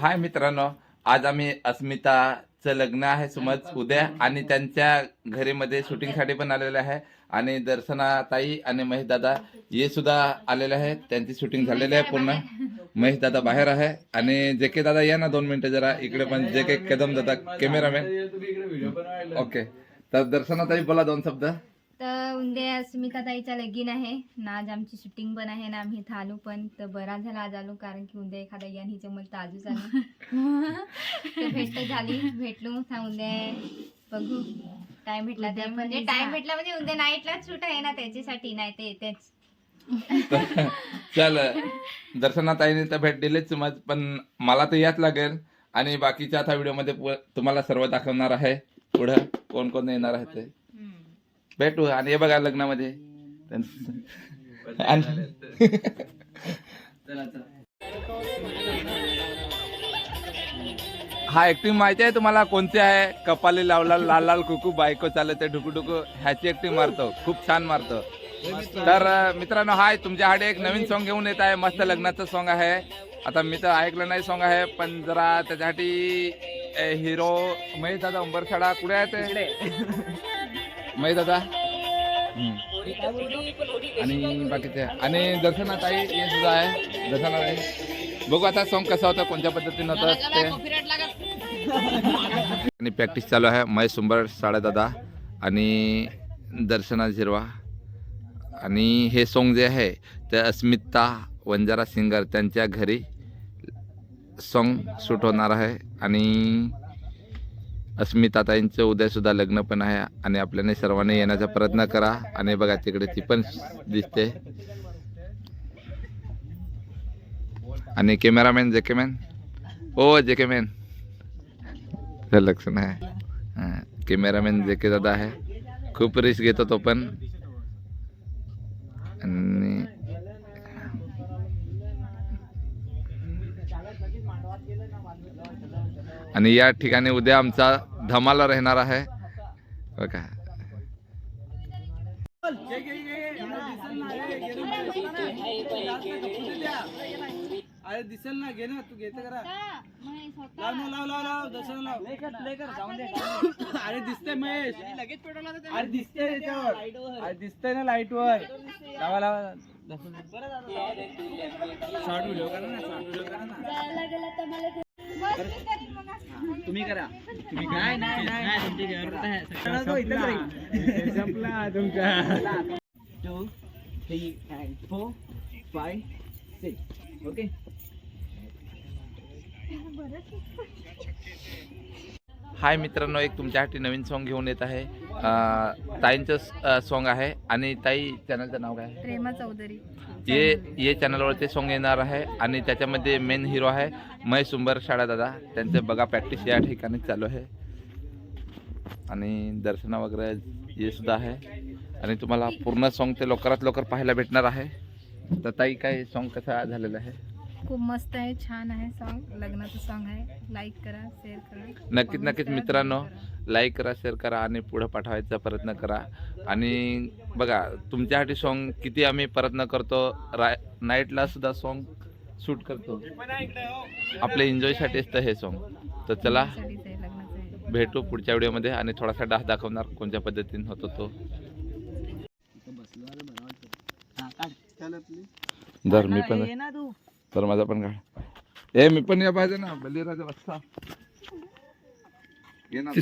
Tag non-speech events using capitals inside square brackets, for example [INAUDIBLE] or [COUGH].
हाय मित्रांनो आज आम्ही अस्मिताचं लग्न आहे सुमत उद्या आणि त्यांच्या घरीमध्ये शूटिंगसाठी पण आलेले आहे. आणि दर्शना ताई आणि महेश दादा हे सुद्धा आलेले आहेत त्यांची शूटिंग झालेली आहे पूर्ण. महेश दादा बाहेर आहे. आणि जे के दादा या ना दोन मिनिटं जरा इकडे पण जे के कदम दादा कॅमेरामॅन ओके तर दर्शना ताई बोला दोन शब्द. तर उद्या स्मिता ताईचा लगीन आहे. ना आज आमची शूटिंग पण आहे ना आम्ही इथं आलो पण. तर बरा झाला आज आलो कारण की उद्या एखादा यान हिच्या मला आजूच आलो. तर भेट तर झाली. भेटलो. था उद्या बघू. टाइम भेटला तर म्हणजे टाइम भेटला म्हणजे उद्या नाईटलाच शूट आहे ना त्याच्यासाठी नाही ते तेच [LAUGHS] चल. दर्शनाताईने तर भेट दिलीच मग पण मला तर याच लागेल. आणि बाकीच्या आता व्हिडिओमध्ये तुम्हाला सर्व दाखवणार आहे. पुढं कोण कोण येणार आहे ते. भेटू. आणि हे बघा लग्नामध्ये. हा ऍक्टिंग माहिती आहे तुम्हाला कोणती आहे? कपाली लावला लाल लाल कुकू बायको चालते ढुकू ढुकू ह्याची ऍक्टिंग मारतो. खूप छान मारतो. तर मित्रांनो हाय तुमच्यासाठी एक नवीन सॉन्ग घेऊन येत आहे. मस्त लग्नाचं सॉन्ग आहे. आता मी तर ऐकलं नाही सॉन्ग आहे पण जरा त्याच्यासाठी हिरो महेश दादा उंबरसाडा कुठे आहे ते? महेश दादा आणि बाकीचे आणि दर्शना ताई हे सुद्धा आहे. दर्शना ताई बघू आता सॉन्ग कसं होतं कोणत्या पद्धतीनं होतं ते. आणि प्रॅक्टिस चालू आहे महेश सुंबर साडे दादा आणि दर्शना झिरवा. आणि हे सॉन्ग जे आहे ते अस्मिता वंजारा सिंगर त्यांच्या घरी सॉन्ग शूट होणार आहे. आणि अस्मिताताईंचं उद्यासुद्धा लग्न पण आहे आणि आपल्याने सर्वांनी येण्याचा प्रयत्न करा. आणि बघा तिकडे ती पण दिसते. आणि कॅमेरामॅन जे के मॅन ओ जेकेमॅन. हो, मॅन लक्ष आहे कॅमेरामॅन जेके दादा आहे. खूप रिस्क घेतो तो पण. आणि या ठिकाणी उद्या आमचा धमाला राहणार आहे. बघा. अरे दिसेल ना घे ना तू घेते करा लाव ना लाव लाव लाव दर्शन लाव. अरे दिसतंय महेश. लगेच पेट्रोल अरे दिसतंय त्याच्यावर. अरे दिसतंय ना लाइट वर लावा. लावा शॉर्ट व्हिडिओ करा ना शॉर्ट व्हिडिओ करा ना. तुम्ही करा. तुम्ही काय नाही नाही संपला. तुमचा. Two three and four five six okay hi मित्रांनो एक तुमच्यासाठी नवीन सॉन्ग घेऊन येत आहे. ताईंचं सॉन्ग आहे आणि ताई चॅनलचं नाव काय? आहे? प्रेमा चौधरी. ये ये चॅनलवरती सॉन्ग येणार आहे आणि त्याच्यामध्ये मेन हिरो आहे महेश सुंबर शाळा दादा. त्यांचे बघा प्रॅक्टिस या ठिकाणी चालू आहे. आणि दर्शना वगैरे हे सुद्धा आहे. आणि तुम्हाला पूर्ण सॉन्ग ते लवकरात लवकर पाहायला भेटणार आहे. तर ताई काय सॉन्ग कसा झालेला आहे? खूप मस्त आहे छान आहे सॉन्ग लग्नाचं सॉन्ग आहे. लाईक करा शेअर करा. नक्कीच नक्कीच मित्रांनो. लाईक करा. शेअर करा आणि पुढं पाठवायचा प्रयत्न करा. आणि बघा तुमच्यासाठी सॉन्ग किती आम्ही प्रयत्न करतो. रा नाईटला सुद्धा सॉन्ग शूट करतो. आपल्या एन्जॉयसाठीच तर हे सॉन्ग तर चला भेटू पुढच्या व्हिडिओमध्ये आणि थोडासा डास दाखवणार कोणत्या पद्धतीने होतो तो. धर मी पण तर माझा पण काढ ए मी पण या पाहिजे ना बलिराजा बस्ता ये ना.